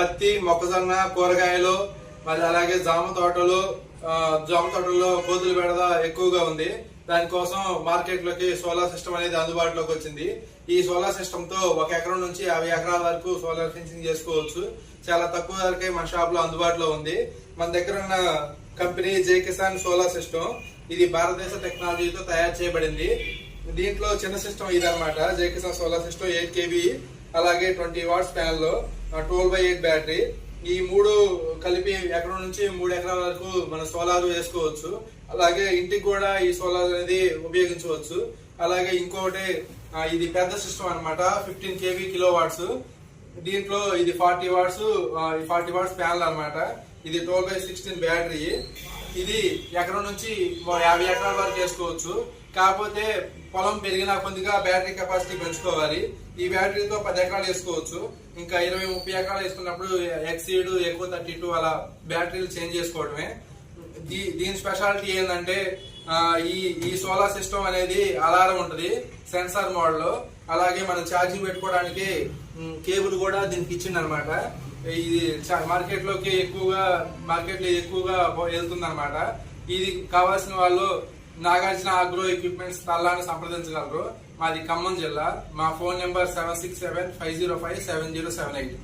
పత్తి మొక్కజొన్న కూరగాయలు మరి అలాగే జామ తోటలు జామ తోటల్లో కోతులు బెడద ఎక్కువగా ఉంది. దానికోసం మార్కెట్లోకి సోలార్ సిస్టమ్ అనేది అందుబాటులోకి వచ్చింది. ఈ సోలార్ సిస్టమ్తో ఒక ఎకరం నుంచి యాభై ఎకరాల వరకు సోలార్ ఫెన్సింగ్ చేసుకోవచ్చు. చాలా తక్కువ ధరకే మన షాప్లో అందుబాటులో ఉంది. మన దగ్గర ఉన్న company Jai Kisan solar system. ఇది భారతదేశ టెక్నాలజీతో తయారు చేయబడింది. దీంట్లో చిన్న సిస్టమ్ ఇది అనమాట Jai Kisan solar system eight KB అలాగే ట్వంటీ వాట్స్ ప్యానల్. లో ట్వెల్వ్ బై ఎయిట్ బ్యాటరీ. ఈ మూడు కలిపి ఎకరం నుంచి మూడు ఎకరాల వరకు మన సోలార్ వేసుకోవచ్చు. అలాగే ఇంటికి కూడా ఈ సోలార్ అనేది ఉపయోగించవచ్చు. అలాగే ఇంకొకటి ఇది పెద్ద సిస్టమ్ అన్నమాట ఫిఫ్టీన్ కేవీ కిలో వాట్స్ దీంట్లో ఇది forty watts forty watts panel అనమాట ఇది ట్వెల్వ్ బై సిక్స్టీన్ బ్యాటరీ. ఇది ఎకరం నుంచి యాభై ఎకరాల వరకు వేసుకోవచ్చు. కాకపోతే పొలం పెరిగిన కొద్దిగా బ్యాటరీ కెపాసిటీ పెంచుకోవాలి. ఈ బ్యాటరీతో పది ఎకరాలు వేసుకోవచ్చు. ఇంకా ఇరవై ముప్పై ఎకరాలు వేసుకున్నప్పుడు ఎక్సీడ్ ఎక్కువ థర్టీ టూ అలా బ్యాటరీలు చేంజ్ చేసుకోవడమే. దీ- దీని స్పెషాలిటీ ఏంటంటే ఈ ఈ సోలార్ సిస్టమ్ అనేది అలారం ఉంటుంది సెన్సార్ మోడల్. అలాగే మనం ఛార్జింగ్ పెట్టుకోవడానికి కేబుల్ కూడా దీనికి ఇచ్చిందనమాట. ఇది మార్కెట్లోకి ఎక్కువగా మార్కెట్లో ఎక్కువగా వెళ్తుంది అనమాట ఇది కావాల్సిన వాళ్ళు నాగార్జున అగ్రో ఎక్విప్మెంట్స్ తల్లాన్ని సంప్రదించగలరు. మాది ఖమ్మం జిల్లా. మా phone number seven six seven five zero five seven zero seven eight.